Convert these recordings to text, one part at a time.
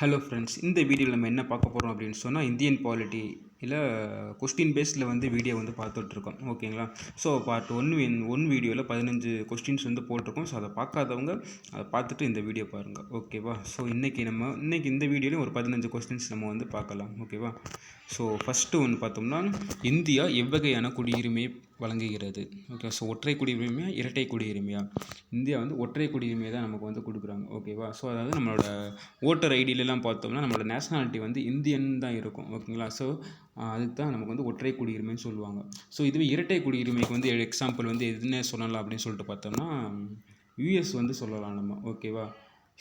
Hello friends இந்த வீடியோவில் நம்ம என்ன பார்க்க போகிறோம் அப்படின்னு சொன்னால் இந்தியன் பாலிட்டி இல்லை கொஸ்டின் பேஸில் வந்து வீடியோ வந்து பார்த்துட்ருக்கோம் ஓகேங்களா ஸோ பார்ட் ஒன் ஒன் வீடியோவில் பதினஞ்சு கொஸ்டின்ஸ் வந்து போட்டிருக்கோம். ஸோ அதை பார்க்காதவங்க அதை பார்த்துட்டு இந்த வீடியோ பாருங்கள் ஓகேவா ஸோ இன்றைக்கி நம்ம இன்றைக்கி இந்த வீடியோலையும் ஒரு பதினஞ்சு கொஸ்டின்ஸ் நம்ம வந்து பார்க்கலாம். ஓகேவா ஸோ ஃபஸ்ட்டு ஒன்று பார்த்தோம்னா இந்தியா எவ்வகையான குடியுரிமை வழங்குகிறது. ஓகே ஸோ ஒற்றை குடியுரிமையா இரட்டை குடியுரிமையா? இந்தியா வந்து ஒற்றை குடியுரிமையை தான் நமக்கு வந்து கொடுக்குறாங்க. ஓகேவா ஸோ அதாவது நம்மளோட ஓட்டர் ஐடியிலலாம் பார்த்தோம்னா நம்மளோட நேஷ்னாலிட்டி வந்து இந்தியன் தான் இருக்கும். ஓகேங்களா ஸோ அதுக்கு தான் நமக்கு வந்து ஒற்றை குடியுரிமைன்னு சொல்லுவாங்க. ஸோ இதுவே இரட்டை குடியுரிமைக்கு வந்து எக்ஸாம்பிள் வந்து எதுன்னு சொல்லலாம் அப்படின்னு சொல்லிட்டு பார்த்தோம்னா யூஎஸ் வந்து சொல்லலாம் நம்ம. ஓகேவா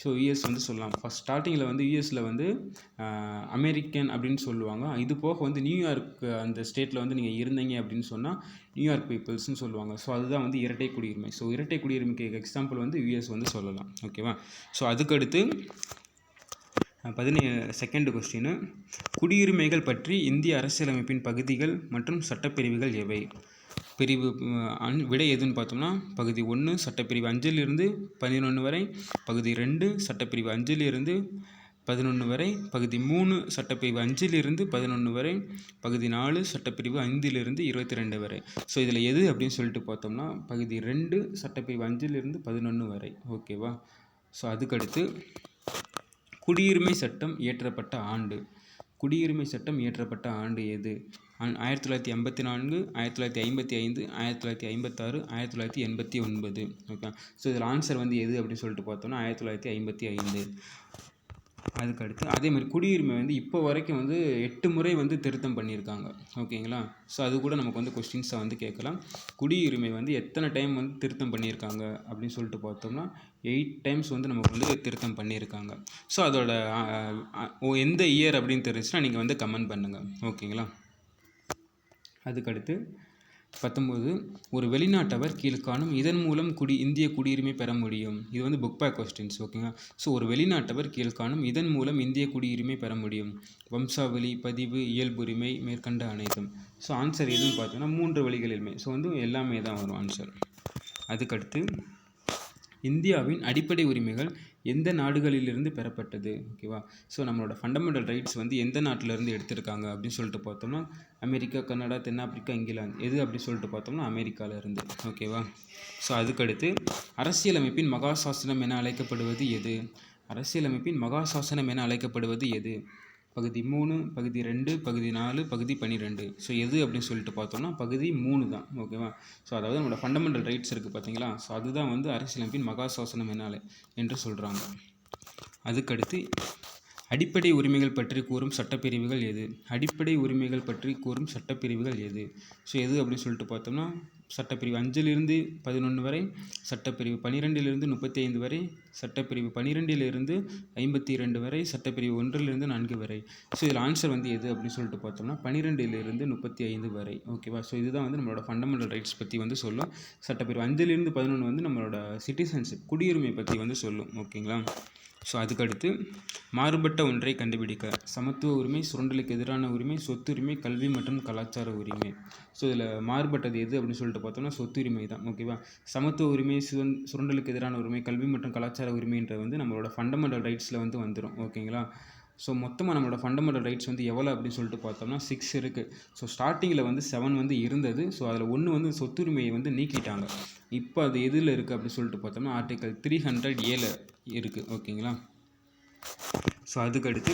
ஸோ யூஎஸ் வந்து சொல்லலாம். ஃபஸ்ட் ஸ்டார்டிங்கில் வந்து யூஎஸில் வந்து அமெரிக்கன் அப்படின்னு சொல்லுவாங்க. இது போக வந்து நியூயார்க் அந்த ஸ்டேட்டில் வந்து நீங்கள் இருந்தீங்க அப்படின்னு சொன்னால் நியூயார்க் பீப்புள்ஸ்னு சொல்லுவாங்க. ஸோ அதுதான் வந்து இரட்டை குடியுரிமை. ஸோ இரட்டை குடியுரிமைக்கு எக்ஸாம்பிள் வந்து யூஎஸ் வந்து சொல்லலாம். ஓகேவா ஸோ அதுக்கடுத்து பதினே செகண்ட் கொஸ்டின் குடியுரிமைகள் பற்றி இந்திய அரசியலமைப்பின் பகுதிகள் மற்றும் சட்டப்பிரிவுகள் எவை? பிரிவு விடை எதுன்னு பார்த்தோம்னா பகுதி ஒன்று சட்டப்பிரிவு அஞ்சிலிருந்து பதினொன்று வரை பகுதி ரெண்டு சட்டப்பிரிவு அஞ்சிலிருந்து பதினொன்று வரை பகுதி மூணு சட்டப்பிரிவு அஞ்சிலிருந்து பதினொன்று வரை பகுதி நாலு சட்டப்பிரிவு ஐந்திலிருந்து இருபத்தி ரெண்டு வரை. ஸோ இதில் எது அப்படின்னு சொல்லிட்டு பார்த்தோம்னா பகுதி ரெண்டு சட்டப்பிரிவு அஞ்சிலிருந்து பதினொன்று வரை. ஓகேவா ஸோ அதுக்கடுத்து குடியுரிமை சட்டம் இயற்றப்பட்ட ஆண்டு. குடியுரிமை சட்டம் இயற்றப்பட்ட ஆண்டு எது? ஆயிரத்தி தொள்ளாயிரத்தி எண்பத்தி நான்கு ஆயிரத்தி தொள்ளாயிரத்தி ஐம்பத்தி ஐந்து ஆயிரத்தி தொள்ளாயிரத்தி ஐம்பத்தாறு ஆயிரத்தி தொள்ளாயிரத்தி எண்பத்தி ஒன்பது. ஓகே ஸோ இதில் ஆன்சர் வந்து எது அப்படின்னு சொல்லிட்டு பார்த்தோன்னா ஆயிரத்தி தொள்ளாயிரத்தி ஐம்பத்தி ஐந்து. அதுக்கு அடுத்து அதே மாதிரி குடியுரிமை வந்து இப்போ வரைக்கும் வந்து எட்டு முறை வந்து திருத்தம் பண்ணியிருக்காங்க. ஓகேங்களா? ஸோ அது கூட நமக்கு வந்து கொஸ்டின்ஸை வந்து கேட்கலாம். குடியுரிமை வந்து எத்தனை டைம் வந்து திருத்தம் பண்ணியிருக்காங்க அப்படின்னு சொல்லிட்டு பார்த்தோம்னா எயிட் டைம்ஸ் வந்து நமக்கு வந்து திருத்தம் பண்ணியிருக்காங்க. ஸோ அதோட எந்த இயர் அப்படின்னு தெரிஞ்சுன்னா நீங்கள் வந்து கமெண்ட் பண்ணுங்கள் ஓகேங்களா? அதுக்கடுத்து பத்தொம்போது ஒரு வெளிநாட்டவர் கீழ்காணும் இதன் மூலம் குடி இந்திய குடியுரிமை பெற முடியும். இது வந்து புக் பேக் கொஸ்டின்ஸ் ஓகேங்களா ஸோ ஒரு வெளிநாட்டவர் கீழ்காணும் இதன் மூலம் இந்திய குடியுரிமை பெற முடியும். வம்சாவளி பதிவு இயல்புரிமை மேற்கண்ட அனைத்தும். ஸோ ஆன்சர் எதுன்னு பார்த்தோன்னா மூன்று வழிகளிலுமே. ஸோ வந்து எல்லாமே தான் வரும் ஆன்சர் அதுக்கடுத்து இந்தியாவின் அடிப்படை உரிமைகள் எந்த நாடுகளிலிருந்து பெறப்பட்டது? ஓகேவா ஸோ நம்மளோட ஃபண்டமெண்டல் ரைட்ஸ் வந்து எந்த நாட்டிலேருந்து எடுத்திருக்காங்க அப்படின்னு சொல்லிட்டு பார்த்தோம்னா அமெரிக்கா கனடா தென்னாப்பிரிக்கா இங்கிலாந்து. எது அப்படின்னு சொல்லிட்டு பார்த்தோம்னா அமெரிக்காவிலேருந்து ஓகேவா ஸோ அதுக்கடுத்து அரசியலமைப்பின் மகாசாசனம் என அழைக்கப்படுவது எது? அரசியலமைப்பின் மகாசாசனம் என அழைக்கப்படுவது எது? பகுதி மூணு பகுதி ரெண்டு பகுதி நாலு பகுதி பன்னிரெண்டு ஸோ எது அப்படின்னு சொல்லிட்டு பார்த்தோம்னா பகுதி மூணு தான். ஓகேவா ஸோ அதாவது நம்மளோட ஃபண்டமெண்டல் ரைட்ஸ் இருக்குது பார்த்தீங்களா? ஸோ அதுதான் வந்து அரசியலமைப்பின் மகாசாசனம் என்னால் என்று சொல்கிறாங்க அதுக்கடுத்து அடிப்படை உரிமைகள் பற்றி கூறும் சட்டப்பிரிவுகள் எது? அடிப்படை உரிமைகள் பற்றி கூறும் சட்டப்பிரிவுகள் எது? ஸோ எது அப்படின்னு சொல்லிட்டு பார்த்தோம்னா சட்டப்பிரிவு அஞ்சிலிருந்து பதினொன்று வரை சட்டப்பிரிவு பன்னிரெண்டிலிருந்து முப்பத்தி ஐந்து வரை சட்டப்பிரிவு பன்னிரெண்டிலிருந்து ஐம்பத்தி இரண்டு வரை சட்டப்பிரிவு ஒன்றிலிருந்து நான்கு வரை. ஸோ இதில் ஆன்சர் வந்து எது அப்படின்னு சொல்லிட்டு பார்த்தோம்னா பன்னிரெண்டிலிருந்து முப்பத்தி ஐந்து வரை ஓகேவா ஸோ இதுதான் வந்து நம்மளோட ஃபண்டமெண்டல் ரைட்ஸ் பற்றி வந்து சொல்லும். சட்டப்பிரிவு அஞ்சிலிருந்து பதினொன்று வந்து நம்மளோட சிட்டிசன்ஷிப் குடியுரிமை பற்றி வந்து சொல்லும். ஓகேங்களா ஸோ அதுக்கடுத்து மாறுபட்ட ஒன்றை கண்டுபிடிக்க. சமத்துவ உரிமை சுரண்டலுக்கு எதிரான உரிமை சொத்துரிமை கல்வி மற்றும் கலாச்சார உரிமை. ஸோ இதில் மாறுபட்டது எது அப்படின்னு சொல்லிட்டு பார்த்தோம்னா சொத்துரிமை தான். ஓகேவா சமத்துவ உரிமை சுதந் சுரண்டலுக்கு எதிரான உரிமை கல்வி மற்றும் கலாச்சார உரிமைன்றது வந்து நம்மளோட ஃபண்டமெண்டல் ரைட்ஸில் வந்து வந்துடும் ஓகேங்களா ஸோ மொத்தமாக நம்மளோட ஃபண்டமெண்டல் ரைட்ஸ் வந்து எவ்வளோ அப்படின்னு சொல்லிட்டு பார்த்தோம்னா சிக்ஸ் இருக்குது ஸோ ஸ்டார்டிங்கில் வந்து செவன் வந்து இருந்தது. ஸோ அதில் ஒன்று வந்து சொத்துரிமையை வந்து நீக்கிட்டாங்க. இப்போ அது எதில் இருக்குது அப்படின்னு சொல்லிட்டு பார்த்தோம்னா ஆர்டிக்கல் த்ரீ ஹண்ட்ரட் ஏழு. இருக்குது ஓகேங்களா? ஸோ அதுக்கடுத்து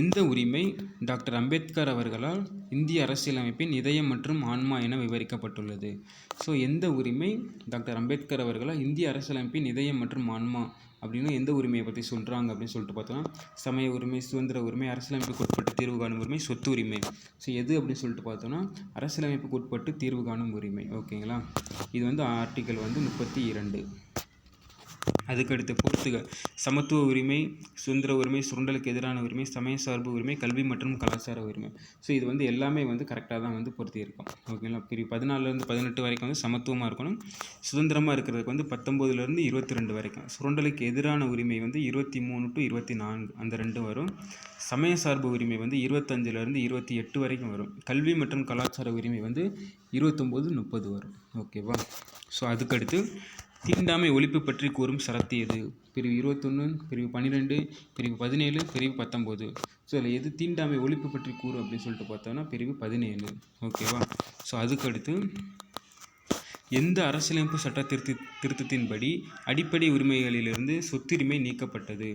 எந்த உரிமை டாக்டர் அம்பேத்கர் அவர்களால் இந்திய அரசியலமைப்பின் இதயம் மற்றும் ஆன்மா என விவரிக்கப்பட்டுள்ளது? ஸோ எந்த உரிமை டாக்டர் அம்பேத்கர் அவர்களால் இந்திய அரசியலமைப்பின் இதயம் மற்றும் ஆன்மா அப்படின்னு எந்த உரிமையை பற்றி சொல்கிறாங்க அப்படின்னு சொல்லிட்டு பார்த்தோம்னா சமய உரிமை சுதந்திர உரிமை அரசியலமைப்புக்கு உட்பட்டு தீர்வு காணும் உரிமை சொத்து உரிமை. ஸோ எது அப்படின்னு சொல்லிட்டு பார்த்தோம்னா அரசியலமைப்புக்கு உட்பட்டு தீர்வு காணும் உரிமை ஓகேங்களா? இது வந்து ஆர்டிக்கல் வந்து முப்பத்தி இரண்டு. அதுக்கடுத்து போர்த்துகல் சமத்துவ உரிமை சுதந்திர உரிமை சுரண்டலுக்கு எதிரான உரிமை சமய சார்பு உரிமை கல்வி மற்றும் கலாச்சார உரிமை. ஸோ இது வந்து எல்லாமே வந்து கரெக்டாக தான் வந்து பொருத்தி இருக்கும் ஓகேங்களா பிரிவு பதினாலுலேருந்து பதினெட்டு வரைக்கும் வந்து சமத்துவமாக இருக்கணும். சுதந்திரமாக இருக்கிறதுக்கு வந்து பத்தொம்போதுலேருந்து இருபத்தி ரெண்டு வரைக்கும். சுரண்டலுக்கு எதிரான உரிமை வந்து இருபத்தி மூணு டு இருபத்தி நான்கு அந்த ரெண்டும் வரும். சமய சார்பு உரிமை வந்து இருபத்தஞ்சிலேருந்து இருபத்தி எட்டு வரைக்கும் வரும். கல்வி மற்றும் கலாச்சார உரிமை வந்து இருபத்தொம்போது முப்பது வரும். ஓகேவா ஸோ அதுக்கடுத்து தீண்டாமை ஒழிப்பு பற்றி கூறும் சரத்து எது? பிரிவு இருபத்தொன்று பிரிவு பன்னிரெண்டு பிரிவு பதினேழு பிரிவு பத்தொம்போது ஸோ அதில் எது தீண்டாமை ஒழிப்பு பற்றி கூறும் அப்படின்னு சொல்லிட்டு பார்த்தோம்னா பிரிவு பதினேழு. ஓகேவா ஸோ அதுக்கடுத்து எந்த அரசியலமைப்பு சட்ட திருத்த திருத்தத்தின்படி அடிப்படை உரிமைகளிலிருந்து சொத்துரிமை நீக்கப்பட்டது?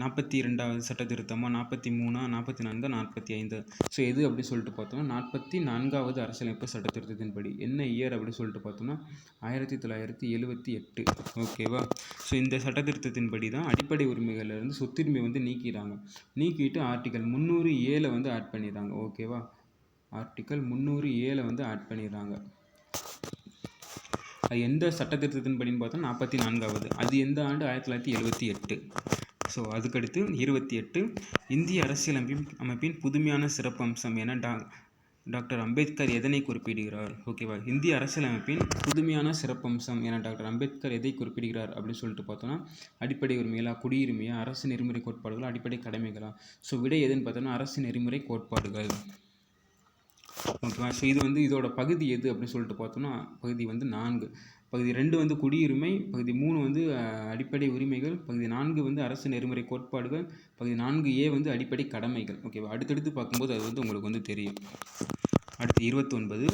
நாற்பத்தி ரெண்டாவது சட்ட திருத்தமாக நாற்பத்தி மூணா நாற்பத்தி நான்கு நாற்பத்தி ஐந்து ஸோ எது அப்படி சொல்லிட்டு பார்த்தோம்னா நாற்பத்தி நான்காவது அரசியலமைப்பு சட்ட திருத்தத்தின்படி என்ன இயர் அப்படி சொல்லிட்டு பார்த்தோம்னா ஆயிரத்தி தொள்ளாயிரத்தி எழுபத்தி எட்டு. ஓகேவா ஸோ இந்த சட்ட திருத்தத்தின்படி தான் அடிப்படை உரிமைகள்லேருந்து சொத்துரிமை வந்து நீக்கிறாங்க நீக்கிட்டு ஆர்டிக்கல் முந்நூறு ஏழை வந்து ஆட் பண்ணிடுறாங்க. ஓகேவா ஆர்டிக்கல் முந்நூறு ஏழை வந்து ஆட் பண்ணிடுறாங்க. அது எந்த சட்டத்திருத்தத்தின்படின்னு பார்த்தா நாற்பத்தி நான்காவது அது எந்த ஆண்டு? ஆயிரத்தி தொள்ளாயிரத்தி எழுபத்தி எட்டு. ஸோ அதுக்கடுத்து இருபத்தி எட்டு இந்திய அரசியலமைப்பின் அமைப்பின் புதுமையான சிறப்பம்சம் என டா டாக்டர் அம்பேத்கர் எதனை குறிப்பிடுகிறார்? ஓகேவா இந்திய அரசியலமைப்பின் புதுமையான சிறப்பம்சம் என டாக்டர் அம்பேத்கர் எதை குறிப்பிடுகிறார் அப்படின்னு சொல்லிட்டு பார்த்தோன்னா அடிப்படை உரிமைகளா குடியுரிமையா அரசு நெறிமுறை கோட்பாடுகளா அடிப்படை கடமைகளா? ஸோ விடை எதுன்னு பார்த்தோன்னா அரசு நெறிமுறை கோட்பாடுகள். ஓகேவா ஸோ இது வந்து இதோட பகுதி எது அப்படின்னு சொல்லிட்டு பார்த்தோம்னா பகுதி வந்து நான்கு. பகுதி ரெண்டு வந்து குடியுரிமை பகுதி மூணு வந்து அடிப்படை உரிமைகள் பகுதி நான்கு வந்து அரசு நெறிமுறை கோட்பாடுகள் பகுதி நான்கு ஏ வந்து அடிப்படை கடமைகள். ஓகேவா? அடுத்தடுத்து பார்க்கும்போது அது வந்து உங்களுக்கு வந்து தெரியும். அடுத்து இருபத்தொன்பது.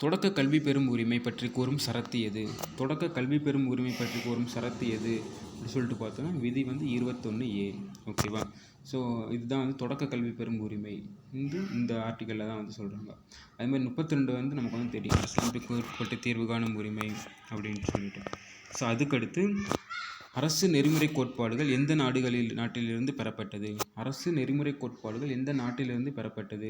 தொடக்க கல்வி பெறும் உரிமை பற்றி கூறும் சரத்து எது? தொடக்க கல்வி பெறும் உரிமை பற்றி கூறும் சரத்து எது? அப்படின்னு சொல்லிட்டு பார்த்தோன்னா விதி வந்து இருபத்தொன்று ஏ. ஓகேவா ஸோ இதுதான் வந்து தொடக்க கல்வி பெறும் உரிமை. வந்து இந்த ஆர்டிக்கலில் தான் வந்து சொல்கிறாங்க அதுமாதிரி முப்பத்தி ரெண்டு வந்து நமக்கு வந்து தெரியும். அரசியலமைப்புக்கு உட்பட்டு தீர்வு காணும் உரிமை அப்படின்னு சொல்லிட்டு. ஸோ அதுக்கடுத்து அரசு நெறிமுறை கோட்பாடுகள் எந்த நாடுகளில் நாட்டிலிருந்து பெறப்பட்டது? அரசு நெறிமுறை கோட்பாடுகள் எந்த நாட்டிலிருந்து பெறப்பட்டது?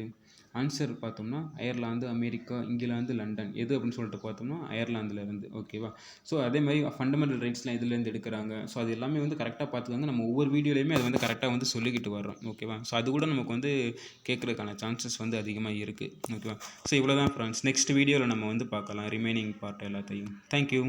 ஆன்சர் பார்த்தோம்னா அயர்லாந்து அமெரிக்கா இங்கிலாந்து லண்டன். எது அப்படின்னு சொல்லிட்டு பார்த்தோம்னா அயர்லாந்துலேருந்து. ஓகேவா ஸோ அதே மாதிரி ஃபண்டமெண்டல் ரைட்ஸ்லாம் இதுலேருந்து எடுக்கிறாங்க? ஸோ அது எல்லாமே வந்து கரெக்டாக பார்த்துக்காங்க நம்ம ஒவ்வொரு வீடியோலையுமே அது வந்து கரெக்டாக வந்து சொல்லிக்கிட்டு வர்றோம். ஓகேவா ஸோ அது கூட நமக்கு வந்து கேட்குறதுக்கான சான்சஸ் வந்து அதிகமாக இருக்குது ஓகேவா ஸோ இவ்வளோ தான் ஃப்ரெண்ட்ஸ் நெக்ஸ்ட் வீடியோவில் நம்ம வந்து பார்க்கலாம். ரிமைனிங் பார்ட் எல்லாத்தையும். தேங்க்யூ